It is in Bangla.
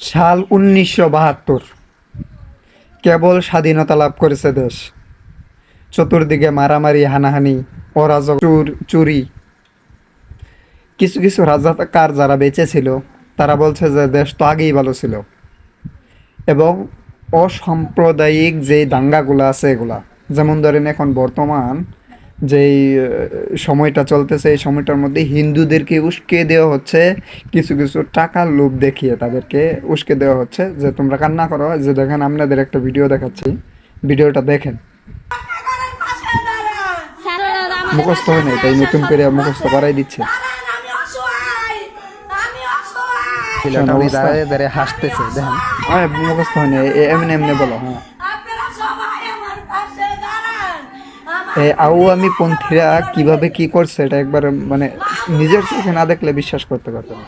সাল উনিশশো বাহাত্তর। কেবল স্বাধীনতা লাভ করেছে দেশ। চতুর্দিকে মারামারি, হানাহানি, অরাজক চুর, চুরি। কিছু কিছু রাজাকার যারা বেঁচে ছিল, তারা বলছে যে দেশ তো আগেই ভালো ছিল। এবং অসাম্প্রদায়িক যে দাঙ্গাগুলো আছে এগুলা, যেমন ধরেন এখন বর্তমান যেই সময়টা চলতেছে এই সময়টার মধ্যে হিন্দুদেরকে উস্কে দেওয়া হচ্ছে কিছু কিছু টাকার লোভ দেখিয়ে তাদেরকে উস্কে দেওয়া হচ্ছে যে তোমরা কান্না করো যে দেখেন আপনাদের একটা ভিডিও দেখাচ্ছি ভিডিওটা দেখেন। মুখস্থ হয় নাই তাই নতুন করে মুখস্থ করাই দিচ্ছে। দাঁড়ায় দাঁড়িয়ে হাসতেছে দেখেন। মুখস্থ হয় নাই এমনি এমনি বলো হ্যাঁ। আওয়ামীপন্থীরা কীভাবে কি করছে এটা একবার মানে নিজের চোখে না দেখলে বিশ্বাস করতে পারতো না।